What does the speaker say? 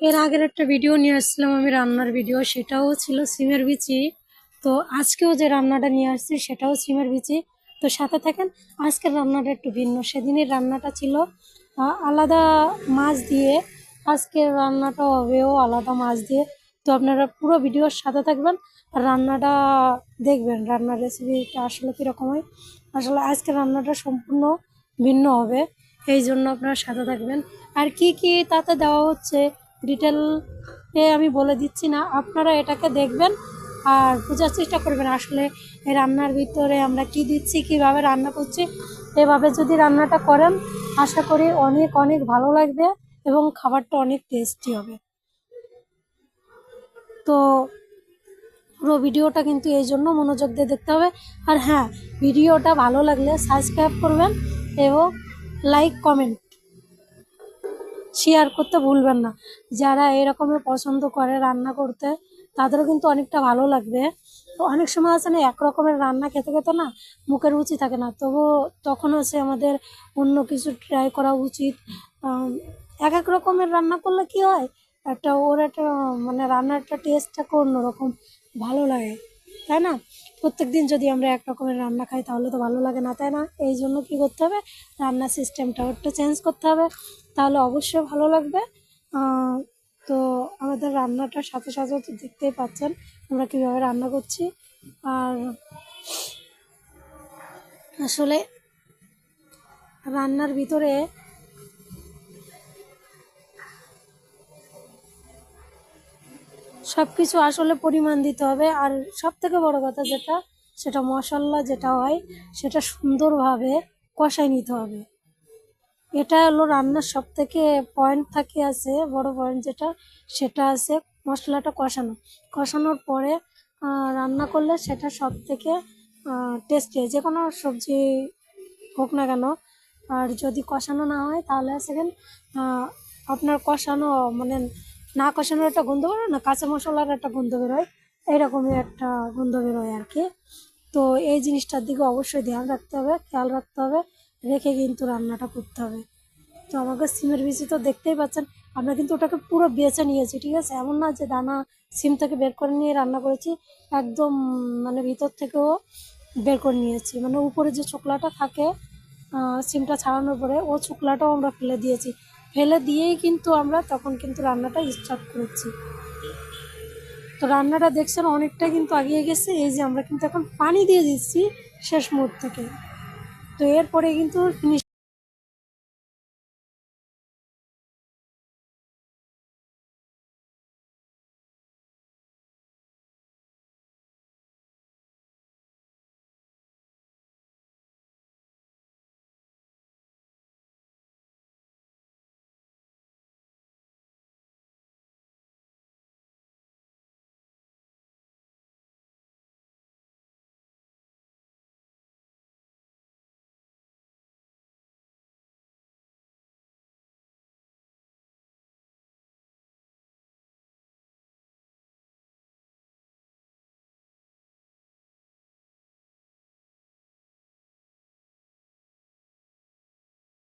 এর আগের একটা ভিডিও নিয়ে আসছিলাম আমি, রান্নার ভিডিও সেটাও ছিল সিমের বিচি। তো আজকেও যে রান্নাটা নিয়ে আসছি, সেটাও সিমের বিচি। তো সাথে থাকেন, আজকের রান্নাটা একটু ভিন্ন। সেদিনের রান্নাটা ছিল আলাদা মাছ দিয়ে। আজকের রান্নাটা হবেও আলাদা মাছ দিয়ে। তো আপনারা পুরো ভিডিওর সাথে থাকবেন, আর রান্নাটা দেখবেন, রান্নার রেসিপিটা আসলে কীরকম হয়। আসলে আজকের রান্নাটা সম্পূর্ণ ভিন্ন হবে, এই জন্য আপনারা সাথে থাকবেন। আর কি কি তাতে দেওয়া হচ্ছে ডিটেল আমি বলে দিচ্ছি না। আপনারা এটাকে দেখবেন আর বোঝার চেষ্টা করবেন আসলে এই রান্নার ভিতরে আমরা কি দিচ্ছি, কীভাবে রান্না করছি। এভাবে যদি রান্নাটা করেন, আশা করি অনেক অনেক ভালো লাগবে এবং খাবারটা অনেক টেস্টি হবে। তো পুরো ভিডিওটা কিন্তু এই জন্য মনোযোগ দিয়ে দেখতে হবে। আর হ্যাঁ ভিডিওটা ভালো লাগলে সাবস্ক্রাইব করবেন এবং লাইক কমেন্ট শেয়ার করতে ভুলবেন না। যারা এরকমের পছন্দ করে রান্না করতে, তাদেরও কিন্তু অনেকটা ভালো লাগবে। তো অনেক সময় আছে না, এক রকমের রান্না খেতে খেতে না মুখের রুচি থাকে না। তবু তখন হচ্ছে আমাদের অন্য কিছু ট্রাই করা উচিত। এক এক রকমের রান্না করলে কি হয়? একটা ওর একটা মানে রান্নার একটা টেস্টটাকে অন্যরকম, ভালো লাগে। তাই না? প্রত্যেক দিন যদি আমরা এক রকমের রান্না খাই, তাহলে তো ভালো লাগে না, তাই না? এই জন্য কি করতে হবে? রান্নার সিস্টেমটাও একটু চেঞ্জ করতে হবে। তাহলে অবশ্যই ভালো লাগবে। তো আমাদের রান্নাটার সাথে সাথে তো দেখতেই পাচ্ছেন আমরা কীভাবে রান্না করছি। আর আসলে রান্নার ভিতরে সব কিছু আসলে পরিমাণ দিতে হবে। আর সব থেকে বড় কথা যেটা, সেটা মশলা যেটা হয়, সেটা সুন্দরভাবে কষাই নিতে হবে। এটা হলো রান্নার সব থেকে পয়েন্ট থাকে আছে, বড় পয়েন্ট যেটা, সেটা আছে মশলাটা কষানো। কষানোর পরে রান্না করলে সেটা সব থেকে টেস্টি যে কোনো সবজি হোক না কেন, আর যদি কষানো না হয়, তাহলে সেকেন্ড আপনার কষানো মানে না কষানোর একটা গন্ধ বেরোয়, না কাঁচা মশলার একটা গন্ধ বেরোয়, এইরকমই একটা গন্ধ বেরোয় আর কি। তো এই জিনিসটার দিকে অবশ্যই ধ্যান রাখতে হবে, খেয়াল রাখতে হবে, রেখে কিন্তু রান্নাটা করতে হবে। তো আমাকে সিমের বিচি তো দেখতেই পাচ্ছেন, আমরা কিন্তু ওটাকে পুরো বেছে নিয়েছি, ঠিক আছে? এমন না যে দানা সিম থেকে বের করে নিয়ে রান্না করেছি, একদম মানে ভিতর থেকেও বের করে নিয়েছি। মানে উপরে যে চোকলাটা থাকে সিমটা ছাড়ানোর পরে ও চোকলাটাও আমরা ফেলে দিয়েছি। ফেলে দিয়েই কিন্তু আমরা তখন কিন্তু রান্নাটা স্টার্ট করেছি। তো রান্নাটা দেখছেন অনেকটা কিন্তু আগিয়ে গেছে, এই যে আমরা কিন্তু এখন পানি দিয়ে দিচ্ছি শেষ মুহূর্ত থেকে। তো এরপরে কিন্তু ফিনিশ